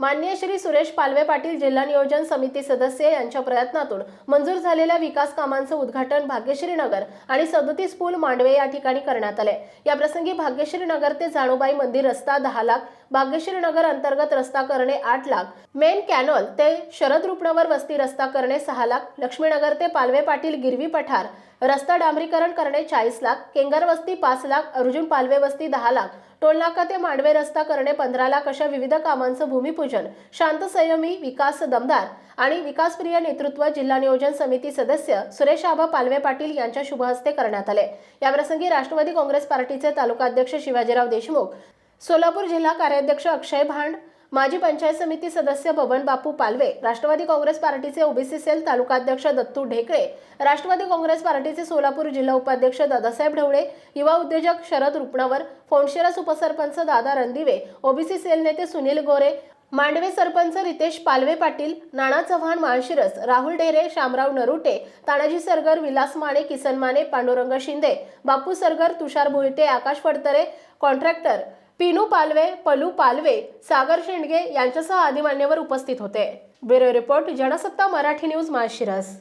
मान्य श्री सुरेश पालवे पाटील जिल्हा नियोजन समिती सदस्य यांच्या प्रयत्नातून मंजूर झालेल्या विकास कामांचं उद्घाटन भाग्यश्री नगर आणि सदोतीस पूल मांडवे या ठिकाणी करण्यात आले. या प्रसंगी भाग्यश्री नगर ते जाणूबाई मंदिर रस्ता दहा लाख भाग्यश्री नगर अंतर्गत रस्ता करणे आठ लाख. मेन कॅनॉल ते शरद रुपनवर वस्ती रस्ता करणे सहा लाख. लक्ष्मीनगर ते पालवे पाटील गिरवी पठार. रस्ता डांबरीकरण करणे चाळीस लाख. केंगर वस्ती पाच लाख. अर्जुन पालवे वस्ती दहा लाख. टोलनाका ते मांडवे रस्ता करणे पंधरा लाख अशा विविध कामांचं भूमिपूजन. शांत संयमी विकास दमदार आणि विकासप्रिय नेतृत्व जिल्हा नियोजन समिती सदस्य सुरेश आबा पालवे पाटील यांच्या शुभहस्ते करण्यात आले. याप्रसंगी राष्ट्रवादी काँग्रेस पार्टीचे तालुकाध्यक्ष शिवाजीराव देशमुख सोलापूर जिल्हा कार्याध्यक्ष अक्षय भांड माजी पंचायत समिती सदस्य बबन बापू पालवे राष्ट्रवादी काँग्रेस पार्टीचे ओबीसी सेल तालुकाध्यक्ष दत्तू ढेकळे राष्ट्रवादी काँग्रेस पार्टीचे सोलापूर जिल्हा उपाध्यक्ष दादासाहेब ढवळे युवा उद्योजक शरद रुपणावर फोंडशिरस उपसरपंच दादा रणदिवे ओबीसी सेल नेते सुनील गोरे मांडवे सरपंच रितेश पालवे पाटील नाना चव्हाण माळशिरस राहुल ढेरे शामराव नरुटे तानाजी सरगर विलास माने किसन माने पांडुरंग शिंदे बापू सरगर तुषार भोईटे आकाश फडतरे कॉन्ट्रॅक्टर पिनू पालवे पलू पालवे सागर शेंडगे यांच्यासह आदी मान्यवर उपस्थित होते. Bureau report Jansatta Marathi news Malshiras.